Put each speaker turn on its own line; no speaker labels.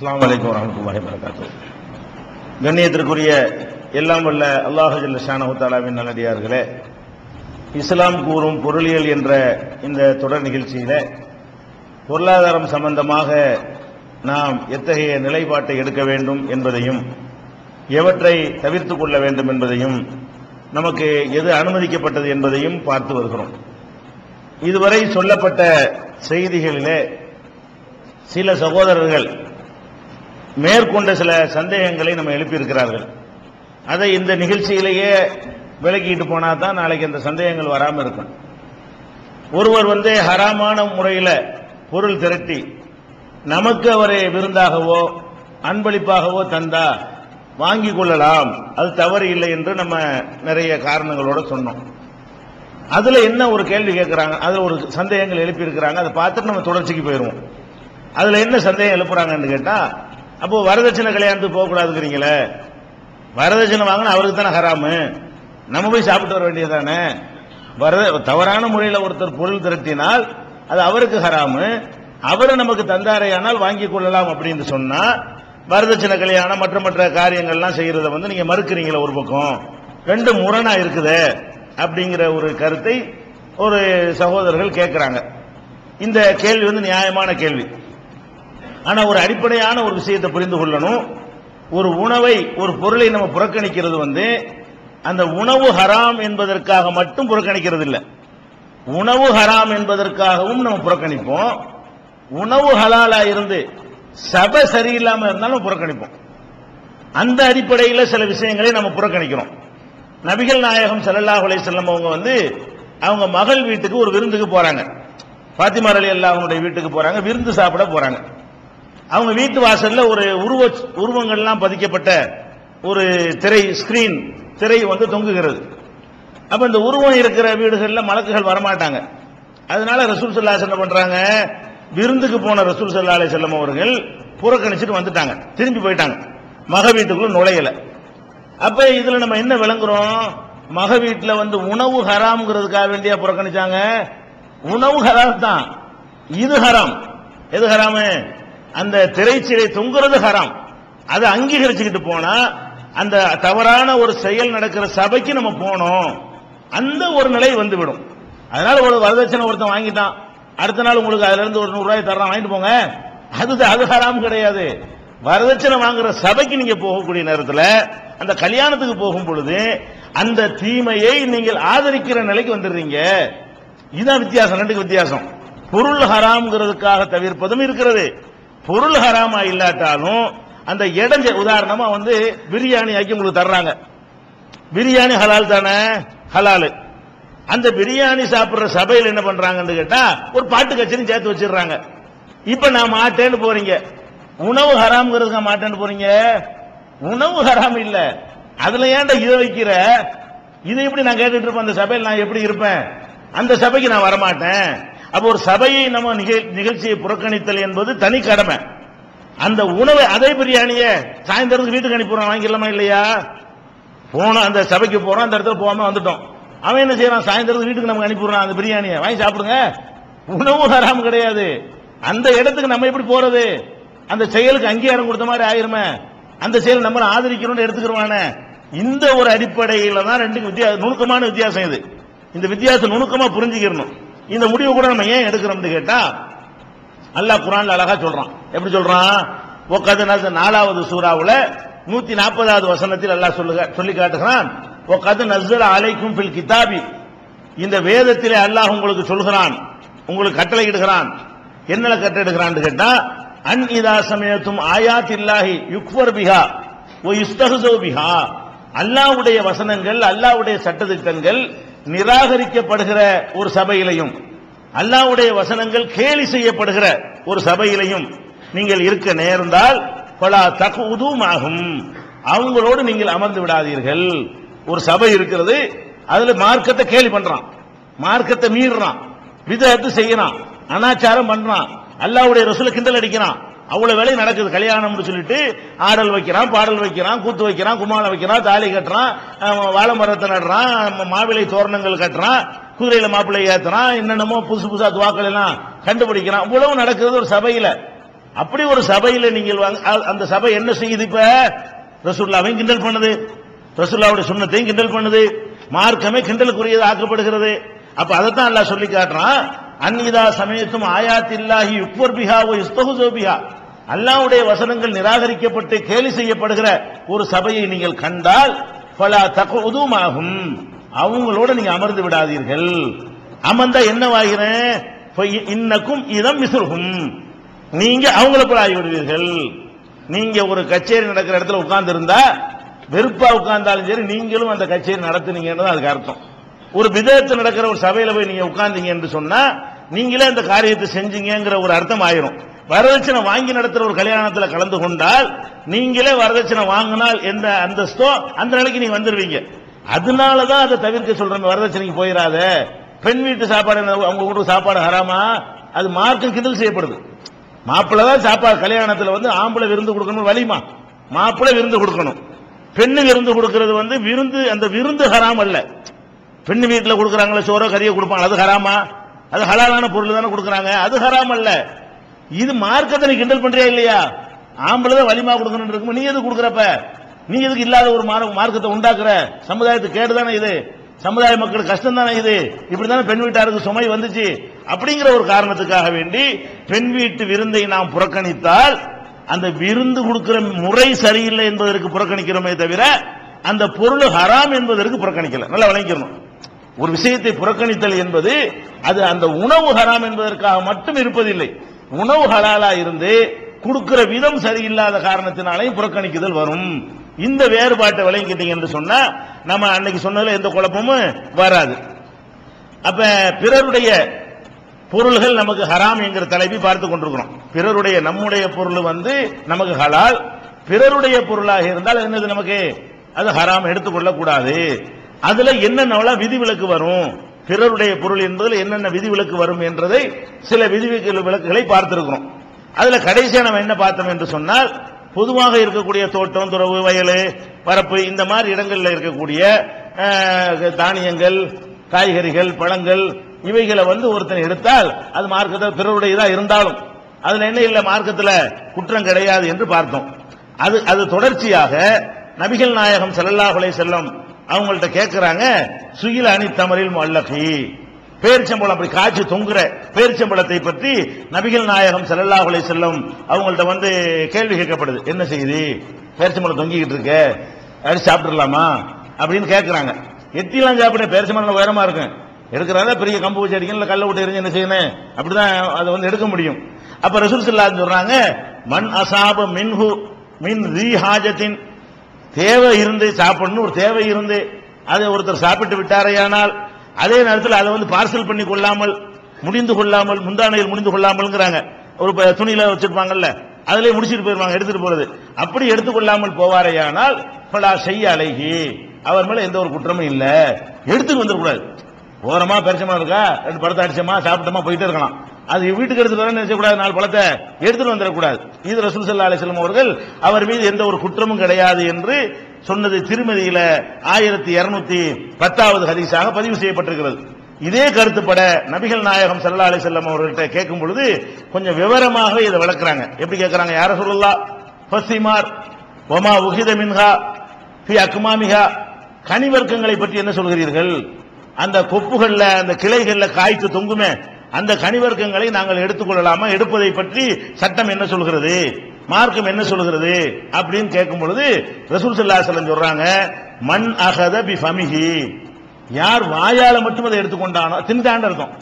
அஸ்லாம் அலைக்கும் வரமத்துல்லாஹி வரகாத்து கண்ணியத்திற்குரிய எல்லாம் வல்ல அல்லாஹல்ல ஷானஹுத்தாலாவின் நல்லடியார்களே இஸ்லாம் கூறும் பொருளியல் என்ற இந்த தொடர் நிகழ்ச்சியில பொருளாதாரம் சம்பந்தமாக நாம் எத்தகைய நிலைப்பாட்டை எடுக்க வேண்டும் என்பதையும் எவற்றை தவிர்த்து கொள்ள வேண்டும் என்பதையும் நமக்கு எது அனுமதிக்கப்பட்டது என்பதையும் பார்த்து வருகிறோம். இதுவரை சொல்லப்பட்ட செய்திகளிலே சில சகோதரர்கள் மேற்கொண்ட சில சந்தேகங்களை நம்ம எழுப்பியிருக்கிறார்கள். அதை இந்த நிகழ்ச்சியிலேயே விலக்கிட்டு போனா தான் நாளைக்கு அந்த சந்தேகங்கள் வராமல் இருக்கும். ஒருவர் வந்து ஹராமான முறையில் பொருள் திரட்டி நமக்கு அவரை விருந்தாகவோ அன்பளிப்பாகவோ தந்தா வாங்கி கொள்ளலாம். அது தவறு இல்லை என்று நம்ம நிறைய காரணங்களோட சொன்னோம். அதுல என்ன ஒரு கேள்வி கேட்கிறாங்க அதுல ஒரு சந்தேகங்கள் எழுப்பியிருக்கிறாங்க அதை பார்த்துட்டு நம்ம தொடர்ச்சிக்கு போயிடுவோம் அதுல என்ன சந்தேகம் எழுப்புறாங்கன்னு கேட்டா அப்போ வரதட்சணை கல்யாணத்துக்கு போகக்கூடாதுங்கிறீங்களே? வரதட்சணை வாங்கினா அவருக்கு தானே ஹராமு? நம்ம போய் சாப்பிட்டு வர வேண்டியதானே வரத தவறான முறையில் ஒருத்தர் பொருள் திரட்டினால் அது அவருக்கு ஹராமு. அவரை நமக்கு தந்தாரையானால் வாங்கி கொள்ளலாம் அப்படின்னு சொன்னா வரதட்சணை கல்யாணம் மற்ற மற்ற காரியங்கள்லாம் செய்யறத வந்து நீங்க மறுக்கிறீங்களே ஒரு பக்கம். ரெண்டு முரணா இருக்குதே அப்படிங்கிற ஒரு கருத்தை ஒரு சகோதரர்கள் கேட்கிறாங்க. இந்த கேள்வி வந்து நியாயமான கேள்வி. ஆனா ஒரு அடிப்படையான ஒரு விஷயத்தை புரிந்து கொள்ளணும். ஒரு உணவை ஒரு பொருளை நம்ம புறக்கணிக்கிறது வந்து அந்த உணவு ஹராம் என்பதற்காக மட்டும் புறக்கணிக்கிறது இல்லை உணவு ஹராம் என்பதற்காகவும் நம்ம புறக்கணிப்போம். உணவு ஹலாலா இருந்து சபை சரியில்லாம இருந்தாலும் புறக்கணிப்போம். அந்த அடிப்படையில் சில விஷயங்களை நம்ம புறக்கணிக்கிறோம். நபிகள் நாயகம் சல்லாஹ் அலையம் அவங்க வந்து அவங்க மகள் வீட்டுக்கு ஒரு விருந்துக்கு போறாங்க. பாத்திமா அலி வீட்டுக்கு போறாங்க விருந்து சாப்பிட போறாங்க. அவங்க வீட்டு வாசல்ல ஒரு உருவ உருவங்கள்லாம் பதிக்கப்பட்ட ஒரு திரை ஸ்கிரீன் திரை வந்து தொங்குகிறது. அப்ப இந்த உருவம் இருக்கிற வீடுகளில் மலக்குகள் வரமாட்டாங்க. அதனால ரசூல் செல்லா என்ன பண்றாங்க? விருந்துக்கு போன ரசூல் சல்லா அலி செல்லம் அவர்கள் புறக்கணிச்சிட்டு வந்துட்டாங்க. திரும்பி போயிட்டாங்க. மக வீட்டுக்குள்ள நுழையல. அப்ப இதுல நம்ம என்ன விளங்குறோம்? மக வீட்டில் வந்து உணவு ஹராம்ங்கிறதுக்காக வேண்டியா புறக்கணிச்சாங்க? உணவு ஹராம் தான். இது ஹராம். எது ஹராமு? அந்த திரைச்சிலை தொங்குறது ஹராம். அதை அங்கீகரிச்சுக்கிட்டு போனா அந்த தவறான ஒரு செயல் நடக்கிற சபைக்கு நம்ம போனோம். அந்த ஒரு நிலை வந்துவிடும். அதனால ஒரு வரதட்சணை ஒருத்தன் வாங்கிட்டான். அடுத்த நாள் உங்களுக்கு அதுல இருந்து ஒரு நூறு ரூபாய் தர்றான் வாங்கிட்டு போங்க. அது அது ஹராம் கிடையாது. வரதட்சணை வாங்குற சபைக்கு நீங்க போகக்கூடிய நேரத்தில் அந்த கல்யாணத்துக்கு போகும் பொழுது அந்த தீமையை நீங்கள் ஆதரிக்கிற நிலைக்கு வந்துடுறீங்க. இதுதான் வித்தியாசம் ரெண்டுக்கு வித்தியாசம். பொருள் ஹராம்ங்கிறதுக்காக தவிர்ப்பதும் இருக்கிறது. பொருள் ஹராமா இல்லாட்டாலும் அந்த இடைஞ்ச உதாரணமா வந்து பிரியாணி ஆக்கி உங்களுக்கு தர்றாங்க. பிரியாணி ஹலால் தானே? ஹலாலு. அந்த பிரியாணி சாப்பிடுற சபையில் என்ன பண்றாங்கன்னு கேட்டா ஒரு பாட்டு கச்சேரி சேர்த்து வச்சிடுறாங்க. இப்ப நான் மாட்டேன்னு போறீங்க. உணவு ஹராம்ங்கிறதுக்கு மாட்டேன்னு போறீங்க. உணவு ஹராம் இல்ல. அதுல ஏன்டா இதை வைக்கிற? இதை எப்படி நான் கேட்டுட்டு இருப்பேன்? அந்த சபையில் நான் எப்படி இருப்பேன்? அந்த சபைக்கு நான் வரமாட்டேன். அப்ப ஒரு சபையை நம்ம நிகழ்- நிகழ்ச்சியை புறக்கணித்தல் என்பது தனி கடமை. அந்த உணவை அதே பிரியாணிய சாயந்தரத்துக்கு வீட்டுக்கு அனுப்பிடுறோம் வாங்கிடலாமா இல்லையா? போனோம் அந்த சபைக்கு போறோம் அந்த இடத்துல போகாம வந்துட்டோம். அவன் என்ன செய்யறான்? சாயந்தரத்துக்கு வீட்டுக்கு நமக்கு அனுப்பிடுறான் அந்த பிரியாணியை. வாங்கி சாப்பிடுங்க. உணவு ஹராம் கிடையாது. அந்த இடத்துக்கு நம்ம எப்படி போறது? அந்த செயலுக்கு அங்கீகாரம் கொடுத்த மாதிரி ஆயிருமே. அந்த செயல் நம்ம ஆதரிக்கணும்னு எடுத்துக்கிறவானே இந்த ஒரு அடிப்படையில தான் ரெண்டுக்கும் வித்தியாசம் நுணுக்கமான வித்தியாசம் இது. இந்த வித்தியாசம் நுணுக்கமா புரிஞ்சுக்கிறணும். இந்த முடிவு கூட நம்ம ஏன் எடுக்கிறோம்னு கேட்டா அல்லாஹ் குரான்ல அழகா சொல்றான். எப்படி சொல்றான்? ஒக்கது நஸ் நாலாவது சூறாவில் நூத்தி நாற்பதாவது வசனத்தில் அல்லாஹ் சொல்லுக சொல்லி காட்டுகிறான். ஒக்கது நஸ்ஸல அலைக்கும் பில் கிதாபி. இந்த வேதத்திலே அல்லாஹ் உங்களுக்கு சொல்கிறான். உங்களுக்கு கட்டளை எடுக்கிறான் என்னென்ன என்ன கட்டளையிடுகிறான்னு கேட்டா அன் இதா சமயத்தும் ஆயாத் இல்லாஹி யுக்வர் பிஹா ஓ இஸ்தகுசோ பிஹா. அல்லாஹ்வுடைய வசனங்கள் அல்லாவுடைய சட்டத்திட்டங்கள் நிராகரிக்கப்படுகிற ஒரு சபையிலையும் அல்லாவுடைய வசனங்கள் கேலி செய்யப்படுகிற ஒரு சபையிலையும் நீங்கள் இருக்க நேர்ந்தால் பலா தகுதும் ஆகும் அவங்களோடு நீங்கள் அமர்ந்து விடாதீர்கள். ஒரு சபை இருக்கிறது அதுல மார்க்கத்தை கேலி பண்றான். மார்க்கத்தை மீறுறான். விதத்து செய்யறான். அனாச்சாரம் பண்றான். அல்லாவுடைய ரசூலை கிண்டல் அடிக்கிறான். அவ்வளவு வேலை நடக்குது. கல்யாணம்னு சொல்லிட்டு ஆடல் வைக்கிறான் பாடல் வைக்கிறான் கூத்து வைக்கிறான் குமாலம் வைக்கிறான் தாலி கட்டுறான் அஹ் வாழை மரத்தை நடுறான் மாவிலை தோரணங்கள் கட்டுறான். குதிரையில மாப்பிள்ளை ஏத்துறான் என்னென்னமோ புதுசு புதுசா துவாக்கள் எல்லாம் கண்டுபிடிக்கிறான். இவ்வளவு நடக்கிறது ஒரு சபையில. அப்படி ஒரு சபையில நீங்கள் வாங்க அந்த சபை என்ன செய்யுது இப்ப? ரசூல்லாவையும் கிண்டல் பண்ணுது. ரசூல்லாவுடைய சுண்ணத்தையும் கிண்டல் பண்ணுது. மார்க்கமே கிண்டலுக்குரியது ஆக்கப்படுகிறது. அப்ப அதைத்தான் அல்லா சொல்லி காட்டுறான். அந்நிதா சமயத்தும் ஆயாத்தில்லாஹி யுக்வர் பிஹா ஓ இஸ்தகுசோ பிஹா. வசனங்கள் நிராகரிக்கப்பட்டு கேலி செய்யப்படுகிற ஒரு சபையை நீங்கள் கண்டால் பல தகுதுமாகும் அவங்களோட நீங்க அமர்ந்து விடாதீர்கள். அமர்ந்தா என்னவாகிறேன் இன்னக்கும் இதம் மிசுருகும் நீங்க அவங்கள போல ஆகிவிடுவீர்கள். நீங்க ஒரு கச்சேரி நடக்கிற இடத்துல உட்கார்ந்து இருந்தா வெறுப்பா உட்கார்ந்தாலும் சரி நீங்களும் அந்த கச்சேரி நடத்துனீங்கன்னு அதுக்கு அர்த்தம். ஒரு விதத்து நடக்கிற ஒரு சபையில போய் நீங்க உட்கார்ந்தீங்க என்று சொன்னா நீங்களே அந்த காரியத்தை செஞ்சீங்கங்கிற ஒரு அர்த்தம் ஆயிரும். வரதட்சணை வாங்கி நடத்துற ஒரு கல்யாணத்துல கலந்து கொண்டால் நீங்களே வரதட்சணை வாங்கினால் எந்த அந்தஸ்தோ அந்த நிலைக்கு நீங்க வந்துருவீங்க. அதனாலதான் அதை தவிர்க்க சொல்றேன். வரதட்சணைக்கு போயிடாத பெண் வீட்டு சாப்பாடு என்ன, அவங்க வீட்டு சாப்பாடு ஹராமா? அது மார்க்கம் கிண்டல் செய்யப்படுது. மாப்பிள்ளை தான் சாப்பாடு கல்யாணத்தில் வந்து ஆம்பளை விருந்து கொடுக்கணும் வலிமா? மாப்பிள்ளை விருந்து கொடுக்கணும். பெண்ணு விருந்து கொடுக்கறது வந்து விருந்து அந்த விருந்து ஹராம் அல்ல. பெண்ணு வீட்டில் கொடுக்குறாங்களே சோறோ கறியோ கொடுப்பாங்க. அது ஹராமா? அது ஹலாலான பொருள் தானே கொடுக்குறாங்க. அது ஹராம் அல்ல. இது மார்க்கத்தை நீ கிண்டல் பண்றியா இல்லையா? ஆம்பளை தான் வலிமா கொடுக்கணும் இருக்கும்? நீ எது கொடுக்குறப்ப? நீ எதுக்கு இல்லாத ஒரு மார்க்கத்தை உண்டாக்குற? சமுதாயத்துக்கு கேடு தானே இது? சமுதாய மக்கள் கஷ்டம் தானே இது? இப்படிதானே பெண் வீட்டாருக்கு சுமை வந்துச்சு. அப்படிங்கிற ஒரு காரணத்துக்காக வேண்டி பெண் வீட்டு விருந்தை நாம் புறக்கணித்தால் அந்த விருந்து கொடுக்கிற முறை சரியில்லை என்பதற்கு புறக்கணிக்கிறோமே தவிர அந்த பொருள் ஹராம் என்பதற்கு புறக்கணிக்கல. நல்லா விளங்கிக்கணும். ஒரு விஷயத்தை புறக்கணித்தல் என்பது அது அந்த உணவு ஹராம் என்பதற்காக மட்டும் இருப்பதில்லை. உணவு ஹலாலா இருந்து கொடுக்கிற விதம் சரியில்லாத காரணத்தினாலையும் புறக்கணிக்குதல் வரும். இந்த வேறுபாட்டை விளங்கிட்டீங்க என்று சொன்னா நம்ம அன்னைக்கு சொன்னதுல எந்த குழப்பமும் வராது. அப்ப பிறருடைய பொருள்கள் நமக்கு ஹராம் என்கிற தலைப்பை பார்த்து கொண்டிருக்கிறோம். பிறருடைய நம்முடைய பொருள் வந்து நமக்கு ஹலால் பிறருடைய பொருளாக இருந்தால் என்னது நமக்கு? அது ஹராம் எடுத்துக்கொள்ள கூடாது அதுல என்னென்ன விதிவிலக்கு வரும்? பிறருடைய பொருள் என்பதில் என்னென்ன விதிவிலக்கு வரும் என்றதை சில விதிவிலக்கு விலக்குகளை பார்த்திருக்கிறோம். அதுல கடைசியா நம்ம என்ன பார்த்தோம் என்று சொன்னால் பொதுவாக இருக்கக்கூடிய தோட்டம் துறவு வயல் பரப்பு இந்த மாதிரி இடங்களில் இருக்கக்கூடிய தானியங்கள் காய்கறிகள் பழங்கள் இவைகளை வந்து ஒருத்தன் எடுத்தால் அது மார்க்கத்தில் பிறருடையதாக இருந்தாலும் அதுல என்ன இல்லை மார்க்கத்தில் குற்றம் கிடையாது என்று பார்த்தோம். அது அது தொடர்ச்சியாக நபிகள் நாயகம் செல்லல்லாஹுலே செல்லம் அவங்கள்ட்ட கேட்கிறாங்க சுயில் அணி தமிழில் மல்லகி பேரிச்சம்பழம் அப்படி காய்ச்சி தொங்குற பேரிச்சம்பழத்தை பற்றி நபிகள் நாயகம் செல்லல்லா உலை செல்லும் அவங்கள்ட்ட வந்து கேள்வி கேட்கப்படுது. என்ன செய்யுது பேரிச்சம்பழம் தொங்கிக்கிட்டு இருக்க. அடிச்சு சாப்பிட்றலாமா அப்படின்னு கேட்குறாங்க. எத்திலாம் சாப்பிட பேரிச்சம்பழம் உயரமாக இருக்கும். எடுக்கிறாங்க பெரிய கம்பு வச்சு அடிக்கணும் கல்லை விட்டு எரிஞ்சு என்ன செய்யணும்? அப்படிதான் அதை வந்து எடுக்க முடியும். அப்போ ரசூல் ஸல்லல்லாஹு சொல்கிறாங்க மண் அசாப மின்ஹு மின் ரீஹாஜத்தின் தேவை இருந்து சாப்பிடணும் ஒரு தேவை இருந்து அதை ஒருத்தர் சாப்பிட்டு விட்டாரையானால் அதே நேரத்தில் அதை வந்து பார்சல் பண்ணி கொள்ளாமல் முடிந்து கொள்ளாமல் முந்தானையில் முடிந்து கொள்ளாமல்ங்கிறாங்க. ஒரு துணியில வச்சிருப்பாங்கல்ல அதிலே முடிச்சிட்டு போயிருவாங்க எடுத்துட்டு போறது. அப்படி எடுத்துக்கொள்ளாமல் போவாரையானால் பலா செய்ய அழகி அவர் மேல எந்த ஒரு குற்றமும் இல்ல. எடுத்துட்டு வந்துடக்கூடாது ஓரமா பெருசமா இருக்கா? ரெண்டு பழத்தை அடிச்சோமா சாப்பிட்டோமா போயிட்டே இருக்கலாம். அது வீட்டுக்கு எடுத்துட்டு வர நினைச்சக்கூடாது நாலு பழத்தை எடுத்துட்டு வந்துடக்கூடாது இது ரசூல் சல்லா அலிஸ்லம் அவர்கள் அவர் மீது எந்த ஒரு குற்றமும் கிடையாது என்று சொன்னது திருமதியில ஆயிரத்தி இருநூத்தி பத்தாவது ஹதீஸாக பதிவு செய்யப்பட்டிருக்கிறது. இதே கருத்துப்பட நபிகள் நாயகம் சல்லா அலி செல்லம் அவர்கள்ட்ட கேட்கும் பொழுது கொஞ்சம் விவரமாக இதை வளர்க்குறாங்க எப்படி கேட்கறாங்க? யார சொல்லலா பசிமார் ஒமா உகித மின்ஹா பி அக்மாமிகா கனி வர்க்கங்களை பற்றி என்ன சொல்கிறீர்கள்? அந்த கொப்புகள்ல அந்த கிளைகள்ல காய்த்து தொங்குமே அந்த கனிவர்க்கங்களை நாங்கள் எடுத்துக்கொள்ளலாமா? எடுப்பதை பற்றி சட்டம் என்ன சொல்கிறது? மார்க்கம் என்ன சொல்கிறது அப்படின்னு கேட்கும் பொழுது ரசூல் சல்லா செல்லம் சொல்றாங்க மண் அகத பி ஃபமிஹி. யார் வாயால மட்டும் அதை எடுத்துக்கொண்டானோ தின்தாண்ட இருக்கும்